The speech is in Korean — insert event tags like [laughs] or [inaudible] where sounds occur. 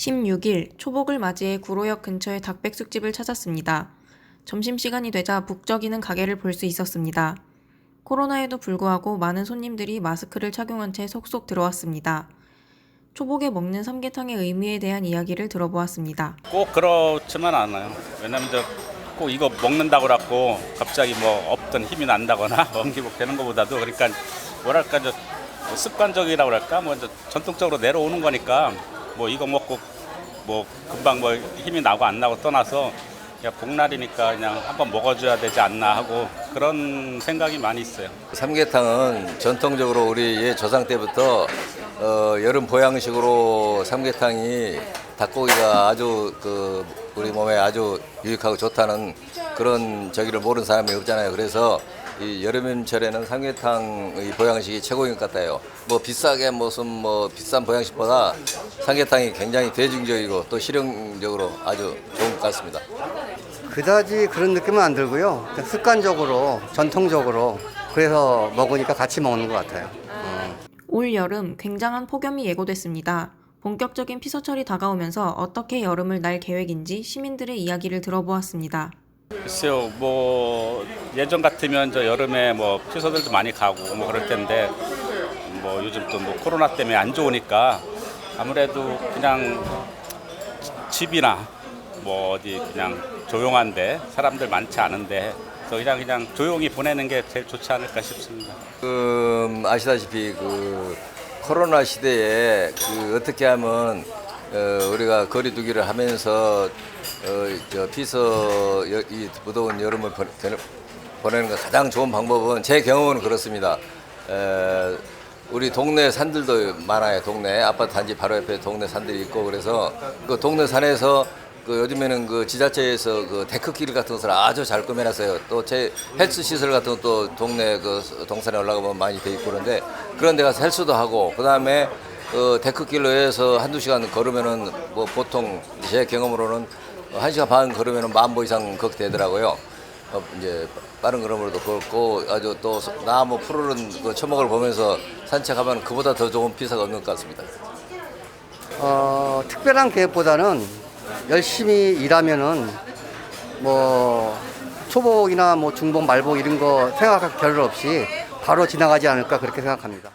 16일 초복을 맞이해 구로역 근처의 닭백숙집을 찾았습니다. 점심시간이 되자 북적이는 가게를 볼 수 있었습니다. 코로나에도 불구하고 많은 손님들이 마스크를 착용한 채 속속 들어왔습니다. 초복에 먹는 삼계탕의 의미에 대한 이야기를 들어보았습니다. 꼭 그렇지만 않아요. 왜냐면 저꼭 이거 먹는다고 그래갖고 갑자기 뭐 없던 힘이 난다거나 [laughs] 원기복 되는 것보다도 그러니까 뭐랄까 저 습관적이라고 그럴까 뭐저 전통적으로 내려오는 거니까 뭐 이거 먹고 뭐 금방 뭐 힘이 나고 안 나고 떠나서 그냥 복날이니까 그냥 한번 먹어줘야 되지 않나 하고 그런 생각이 많이 있어요. 삼계탕은 전통적으로 우리 예 조상 때부터 어, 여름 보양식으로 삼계탕이 닭고기가 아주 그 우리 몸에 아주 유익하고 좋다는 그런 저기를 모르는 사람이 없잖아요. 그래서 이 여름철에는 삼계탕 이 보양식이 최고인 것 같아요. 뭐 비싸게 무슨 뭐 비싼 보양식보다 삼계탕이 굉장히 대중적이고 또 실용적으로 아주 좋은 것 같습니다. 그다지 그런 느낌은 안 들고요. 그냥 습관적으로, 전통적으로 그래서 먹으니까 같이 먹는 것 같아요. 올 여름 굉장한 폭염이 예고됐습니다. 본격적인 피서철이 다가오면서 어떻게 여름을 날 계획인지 시민들의 이야기를 들어보았습니다. 글쎄요, 뭐 예전 같으면 저 여름에 뭐 피서들도 많이 가고 뭐 그럴 텐데 뭐 요즘 또 뭐 코로나 때문에 안 좋으니까 아무래도 그냥 지- 집이나 뭐 어디 그냥 조용한데 사람들 많지 않은데 그래서 그냥 그냥 조용히 보내는 게 제일 좋지 않을까 싶습니다. 지금 아시다시피 그 코로나 시대에 그 어떻게 하면 어, 우리가 거리두기를 하면서 어, 저 피서 여, 이 무더운 여름을 보, 내- 보내는 거 가장 좋은 방법은 제 경험은 그렇습니다. 에, 우리 동네 산들도 많아요. 동네 아파트 단지 바로 옆에 동네 산들이 있고 그래서 그 동네 산에서 그 요즘에는 그 지자체에서 그 데크길 같은 것을 아주 잘 꾸며놨어요. 또 제 헬스 시설 같은 것도 동네 그 동산에 올라가면 많이 돼 있고 그런데 그런 데 가서 헬스도 하고 그 다음에 그 데크길로 해서 한두 시간 걸으면은 뭐 보통 제 경험으로는 한 시간 반 걸으면은 만 보 이상 걷게 되더라고요. 어, 이제 빠른 걸음으로도 걷고 아주 또 나무 푸르른 그 초목을 보면서 산책하면 그보다 더 좋은 피사가 없는 것 같습니다. 어, 특별한 계획보다는 열심히 일하면은 뭐 초복이나 뭐 중복, 말복 이런 거 생각할 겨를 없이 바로 지나가지 않을까 그렇게 생각합니다.